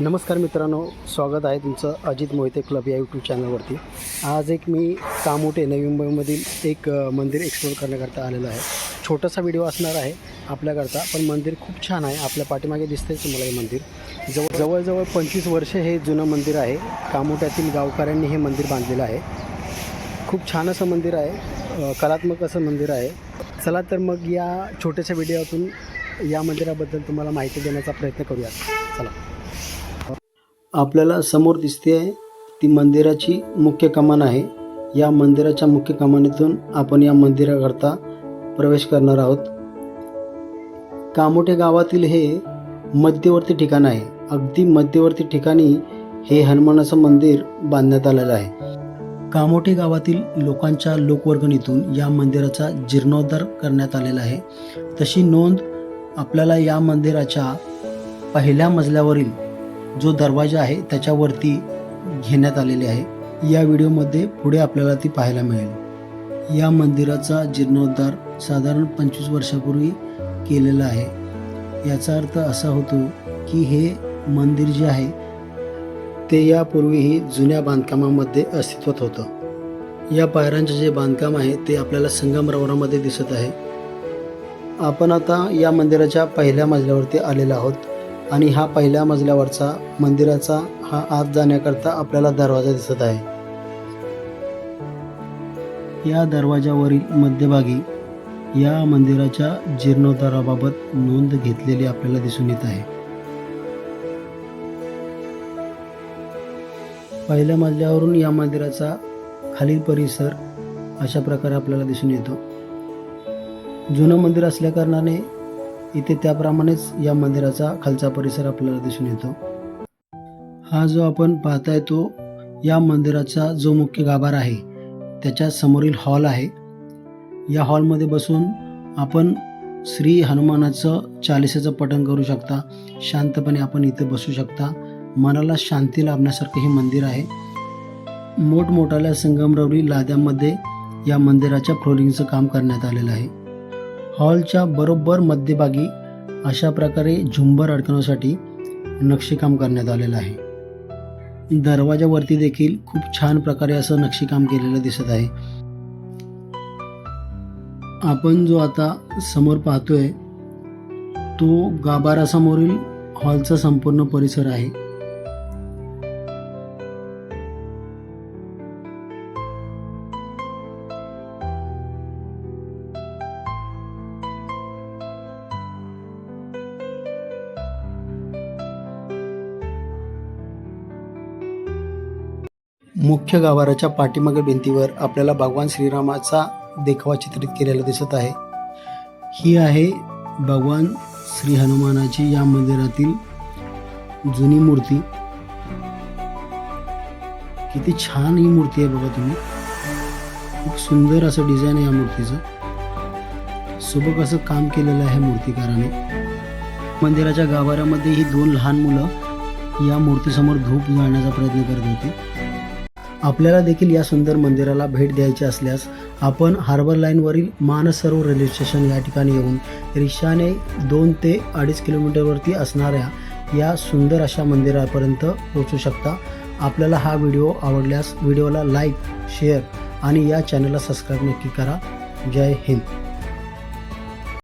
नमस्कार मित्रांनो स्वागत आहे तुमचं अजित मोहिते क्लब या यूट्यूब चॅनलवरती आज एक मी कामोटे नवी मुंबईमधील एक मंदिर एक्सप्लोर करण्याकरता आलेलो आहे. छोटासा व्हिडिओ असणार आहे आपल्याकरता पण मंदिर खूप छान आहे. आपल्या पाठीमागे दिसतंय तुम्हाला हे मंदिर. जवळ जवळजवळ पंचवीस वर्ष हे जुनं मंदिर आहे. कामोट्यातील गावकऱ्यांनी हे मंदिर बांधलेलं आहे. खूप छान असं मंदिर आहे. कलात्मक असं मंदिर आहे. चला तर मग या छोट्याशा व्हिडिओतून या मंदिराबद्दल तुम्हाला माहिती देण्याचा प्रयत्न करूया चला. आपल्याला समोर दिसते आहे. ती मंदिराची मुख्य कमान आहे. या मंदिराच्या मुख्य कमानीतून आपण या मंदिराकरता प्रवेश करणार आहोत. कामोठे गावातील हे मध्यवर्ती ठिकाण आहे. अगदी मध्यवर्ती ठिकाणी हे हनुमानाचं मंदिर बांधण्यात आलेलं आहे. कामोठे गावातील लोकांच्या लोकवर्गणीतून या मंदिराचा जीर्णोद्धार करण्यात आलेला आहे. तशी नोंद आपल्याला या मंदिराच्या पहिल्या मजल्यावरील जो दरवाजा आहे त्याच्यावरती घेण्यात आलेली आहे. या व्हिडिओमध्ये पुढे आपल्याला ती पाहायला मिळेल. या मंदिराचा जीर्णोद्धार साधारण पंचवीस वर्षापूर्वी केलेला आहे. याचा अर्थ असा होतो की हे मंदिर जे आहे ते यापूर्वीही जुन्या बांधकामामध्ये अस्तित्वात होतं. या पायऱ्यांचे जे बांधकाम आहे ते आपल्याला संगमरवरामध्ये दिसत आहे. आपण आता या मंदिराच्या पहिल्या मजल्यावरती आलेलो आहोत. आणि हा पहिल्या मजल्यावरचा मंदिराचा हा आत जाण्याकरता आपल्याला दरवाजा दिसत आहे. या दरवाजावरील मध्यभागी या मंदिराच्या जीर्णोद्धाराबाबत नोंद घेतलेली आपल्याला दिसून येत आहे. पहिल्या मजल्यावरून या मंदिराचा खालील परिसर अशा प्रकारे आपल्याला दिसून येतो. जुनं मंदिर असल्याकारणाने इथे त्याप्रमाणेच या मंदिराचा खालचा परिसर आपल्याला दिसून येतो. हा जो आपण पाहताय तो या मंदिराचा जो मुख्य गाभार आहे त्याच्या समोरील हॉल आहे. या हॉलमध्ये बसून आपण श्री हनुमानाचं चालिसेचं पठण करू शकता शांतपणे आपण इथे बसू शकता. मनाला शांती लाभण्यासारखं हे मंदिर आहे. मोठमोठाल्या संगमरवरी लाद्यांमध्ये या मंदिराच्या फ्लोरिंगचं काम करण्यात आलेलं आहे. हॉलच्या बरोबर मध्यभागी अशा प्रकारे झुंबर अडकवण्यासाठी नक्षीकाम करण्यात आलेलं आहे. दरवाजावरती देखील खूप छान प्रकारे असं नक्षीकाम केलेलं दिसत आहे. आपण जो आता समोर पाहतोय तो गाभारासमोरील हॉलचा संपूर्ण परिसर आहे. मुख्य गावाराच्या पाठीमागे भिंतीवर आपल्याला भगवान श्रीरामाचा देखावा चित्रित केलेला दिसत आहे. ही आहे भगवान श्री हनुमानाची या मंदिरातील जुनी मूर्ती. किती छान ही मूर्ती आहे बघा तुम्ही. खूप सुंदर असं डिझाईन आहे या मूर्तीचं. सुबक असं काम केलेलं आहे मूर्तिकाराने. मंदिराच्या गाभाऱ्यामध्ये ही दोन लहान मुलं या मूर्तीसमोर धूप जाळण्याचा प्रयत्न करत होती. आपल्याला देखील या सुंदर मंदिराला भेट द्यायची असल्यास आपण हार्बर लाईनवरील मानसरोवर रेल्वे स्टेशन या ठिकाणी येऊन रिक्षाने दोन ते अडीच किलोमीटरवरती असणाऱ्या या सुंदर अशा मंदिरापर्यंत पोहोचू शकता. आपल्याला हा व्हिडिओ आवडल्यास व्हिडिओला लाईक शेअर आणि या चॅनलला सबस्क्राईब नक्की करा. जय हिंद.